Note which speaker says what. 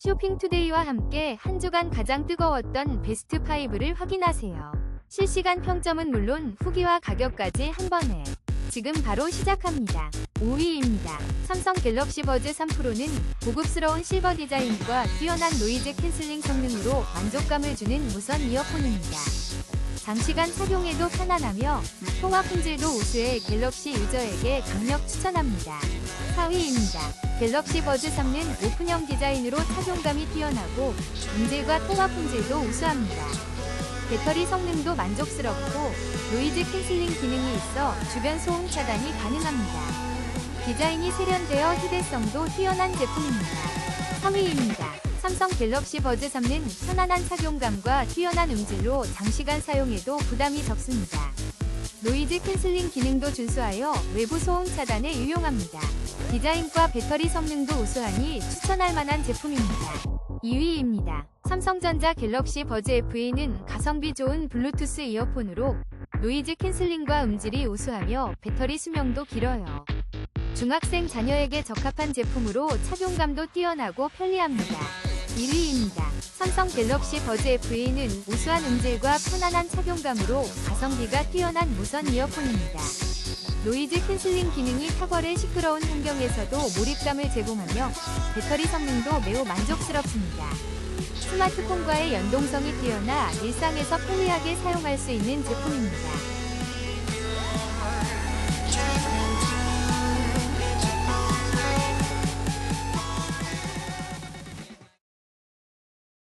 Speaker 1: 쇼핑투데이와 함께 한 주간 가장 뜨거웠던 베스트 5를 확인하세요. 실시간 평점은 물론 후기와 가격까지 한 번에. 지금 바로 시작합니다. 5위입니다. 삼성 갤럭시 버즈 3 프로는 고급스러운 실버 디자인과 뛰어난 노이즈 캔슬링 성능으로 만족감을 주는 무선 이어폰입니다. 장시간 착용해도 편안하며 통화 품질도 우수해 갤럭시 유저에게 강력 추천합니다. 4위입니다. 갤럭시 버즈 3는 오픈형 디자인으로 착용감이 뛰어나고 음질과 통화 품질도 우수합니다. 배터리 성능도 만족스럽고 노이즈 캔슬링 기능이 있어 주변 소음 차단이 가능합니다. 디자인이 세련되어 휴대성도 뛰어난 제품입니다. 3위입니다. 삼성 갤럭시 버즈 3는 편안한 착용감과 뛰어난 음질로 장시간 사용해도 부담이 적습니다. 노이즈 캔슬링 기능도 준수하여 외부 소음 차단에 유용합니다. 디자인과 배터리 성능도 우수하니 추천할 만한 제품입니다. 2위입니다. 삼성전자 갤럭시 버즈 FE는 가성비 좋은 블루투스 이어폰으로 노이즈 캔슬링과 음질이 우수하며 배터리 수명도 길어요. 중학생 자녀에게 적합한 제품으로 착용감도 뛰어나고 편리합니다. 1위입니다. 삼성 갤럭시 버즈 FE는 우수한 음질과 편안한 착용감으로 가성비가 뛰어난 무선 이어폰입니다. 노이즈 캔슬링 기능이 탁월해 시끄러운 환경에서도 몰입감을 제공하며 배터리 성능도 매우 만족스럽습니다. 스마트폰과의 연동성이 뛰어나 일상에서 편리하게 사용할 수 있는 제품입니다.